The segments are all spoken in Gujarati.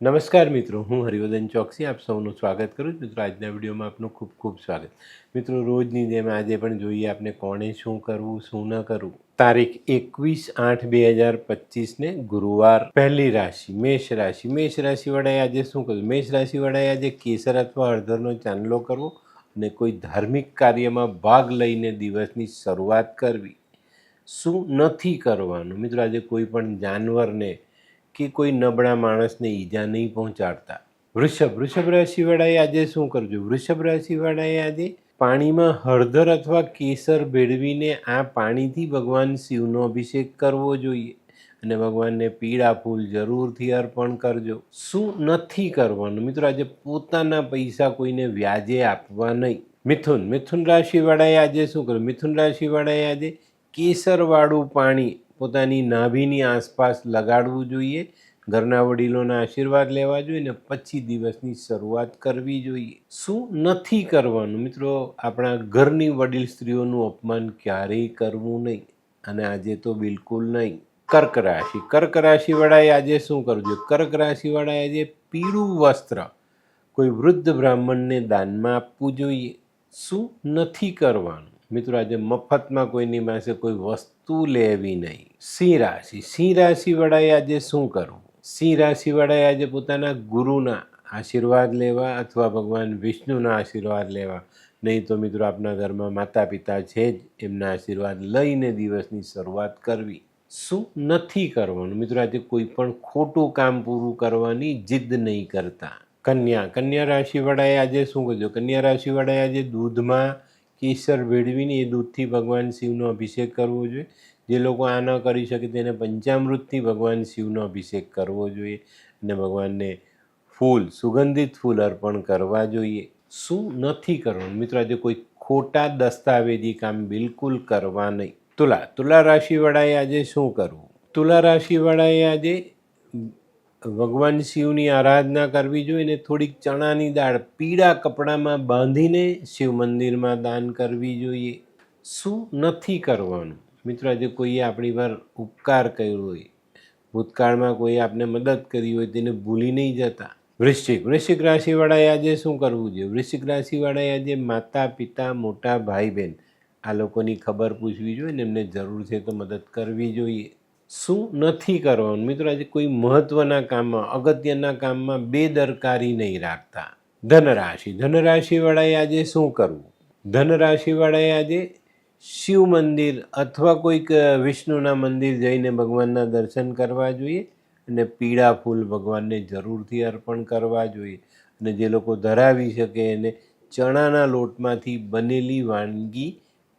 નમસ્કાર મિત્રો, હું હરિવર્ધન ચોકસી, આપ સૌનું સ્વાગત કરું છું. મિત્રો, આજના વિડીયોમાં આપનું ખૂબ ખૂબ સ્વાગત. મિત્રો, રોજની જેમ આજે પણ જોઈએ આપણે કોણે શું કરવું, શું ન કરવું. તારીખ એકવીસ આઠ બે હજાર પચીસને ગુરુવાર, પહેલી રાશિ, મેષ રાશિ. મેષ રાશિવાળાએ આજે શું કર્યું? મેષ રાશિવાળાએ આજે કેસર અથવા હળદરનો ચાંદલો કરવો અને કોઈ ધાર્મિક કાર્યમાં ભાગ લઈને દિવસની શરૂઆત કરવી. શું નથી કરવાનું? મિત્રો, આજે કોઈ પણ જાનવરને કે કોઈ નબળા માણસને ઈજા નહીં પહોંચાડતા. વૃષભ વૃષભ રાશિવાળાએ આજે શું કરજો? વૃષભ રાશિવાળાએ આજે પાણીમાં હળદર અથવા કેસર ભેળવીને આ પાણીથી ભગવાન શિવનો અભિષેક કરવો જોઈએ અને ભગવાનને પીળા ફૂલ જરૂરથી અર્પણ કરજો. શું નથી કરવાનું? મિત્રો, આજે પોતાના પૈસા કોઈને વ્યાજે આપવા નહીં. મિથુન મિથુન રાશિવાળાએ આજે શું કર્યું? મિથુન રાશિવાળાએ આજે કેસરવાળું પાણી પોતાની નાભીની આસપાસ લગાડવું જોઈએ, ઘરના વડીલોના આશીર્વાદ લેવા જોઈએ ને પછી દિવસની શરૂઆત કરવી જોઈએ. શું નથી કરવાનું? મિત્રો, આપણા ઘરની વડીલ સ્ત્રીઓનું અપમાન ક્યારેય કરવું નહીં અને આજે તો બિલકુલ નહીં. કર્ક રાશિ. કર્ક રાશિવાળાએ આજે શું કરવું જોઈએ કર્ક રાશિવાળાએ આજે પીળું વસ્ત્ર. કોઈ વૃદ્ધ બ્રાહ્મણને દાનમાં આપવું જોઈએ. શું નથી કરવાનું? મિત્રો, આજે મફતમાં કોઈની પાસે કોઈ વસ્તુ લેવી નહીં. સિંહ રાશિ. સિંહ રાશિવાળાએ આજે શું કરવું? સિંહ રાશિવાળાએ આજે પોતાના ગુરુના આશીર્વાદ લેવા અથવા ભગવાન વિષ્ણુના આશીર્વાદ લેવા. નહીં તો મિત્રો, આપના ઘરમાં માતા પિતા છે જ, એમના આશીર્વાદ લઈને દિવસની શરૂઆત કરવી. શું નથી કરવાનું? મિત્રો, આજે કોઈ પણ ખોટું કામ પૂરું કરવાની જીદ નહીં કરતા. કન્યા. કન્યા રાશિવાળાએ આજે શું કરજો કન્યા રાશિવાળાએ આજે દૂધમાં કેસર ભેળવીને એ દૂધથી ભગવાન શિવનો અભિષેક કરવો જોઈએ. જે લોકો આ ન કરી શકે તેને પંચામૃતથી ભગવાન શિવનો અભિષેક કરવો જોઈએ અને ભગવાનને ફૂલ, સુગંધિત ફૂલ અર્પણ કરવા જોઈએ. શું નથી કરવાનું? મિત્રો, આજે કોઈ ખોટા દસ્તાવેજી કામ બિલકુલ કરવા નહીં. તુલા તુલા રાશિવાળાએ આજે શું કરવું? તુલા રાશિવાળાએ આજે ભગવાન શિવની આરાધના કરવી જોઈએ ને થોડીક ચણાની દાળ પીળા કપડામાં બાંધીને શિવ મંદિરમાં દાન કરવી જોઈએ. શું નથી કરવાનું? મિત્રો, આજે કોઈએ આપણી પર ઉપકાર કર્યો હોય, ભૂતકાળમાં કોઈએ આપને મદદ કરી હોય, તેને ભૂલી નહીં જતા. વૃશ્ચિક વૃશ્ચિક રાશિવાળાએ આજે શું કરવું જોઈએ? વૃશ્ચિક રાશિવાળાએ આજે માતા, પિતા, મોટા ભાઈ, બહેન, આ લોકોની ખબર પૂછવી જોઈએ ને એમને જરૂર છે તો મદદ કરવી જોઈએ. શું નથી કરવાનું? મિત્રો, આજે કોઈ મહત્ત્વના કામમાં, અગત્યના કામમાં બેદરકારી નહીં રાખતા. ધનરાશિ. ધનરાશિવાળાએ આજે શું કરવું? ધનરાશિવાળાએ આજે શિવ મંદિર અથવા કોઈક વિષ્ણુના મંદિર જઈને ભગવાનના દર્શન કરવા જોઈએ અને પીળા ફૂલ ભગવાનને જરૂરથી અર્પણ કરવા જોઈએ અને જે લોકો ધરાવી શકે એને ચણાના લોટમાંથી બનેલી વાનગી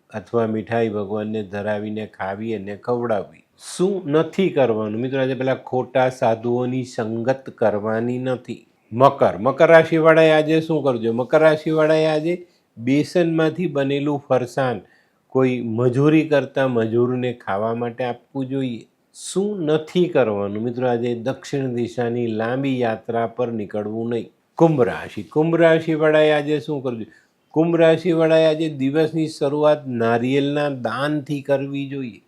અથવા મીઠાઈ ભગવાનને ધરાવીને ખાવી અને ખવડાવવી. શું નથી કરવાનું? મિત્રો, આજે પેલા ખોટા સાધુઓની સંગત કરવાની નથી. મકર. મકર રાશિવાળાએ આજે શું કરજો? મકર રાશિવાળાએ આજે બેસનમાંથી બનેલું ફરસાણ કોઈ મજૂરી કરતા મજૂરને ખાવા માટે આપવું જોઈએ. શું નથી કરવાનું? મિત્રો, આજે દક્ષિણ દિશાની લાંબી યાત્રા પર નીકળવું નહીં. કુંભ રાશિ. કુંભ રાશિવાળાએ આજે શું કરવું કુંભ રાશિવાળાએ આજે દિવસની શરૂઆત નારિયેલના દાનથી કરવી જોઈએ.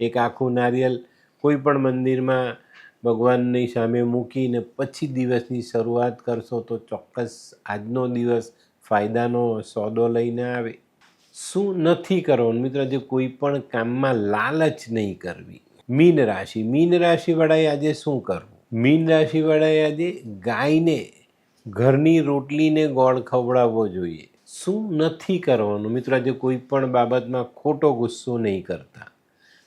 એક આખું નારિયેલ કોઈ પણ મંદિરમાં ભગવાનની સામે મૂકીને પછી દિવસની શરૂઆત કરશો તો ચોક્કસ આજનો દિવસ ફાયદાનો સોદો લઈને આવે. શું નથી કરવાનું? મિત્રો, જે કોઈ પણ કામમાં લાલચ નહીં કરવી. મીન રાશિ. મીન રાશિવાળાએ આજે શું કરવું? મીન રાશિવાળાએ આજે ગાયને, ઘરની રોટલીને ગોળ ખવડાવવો જોઈએ. શું નથી કરવાનું? મિત્રો, આજે કોઈ પણ બાબતમાં ખોટો ગુસ્સો નહીં કરતા.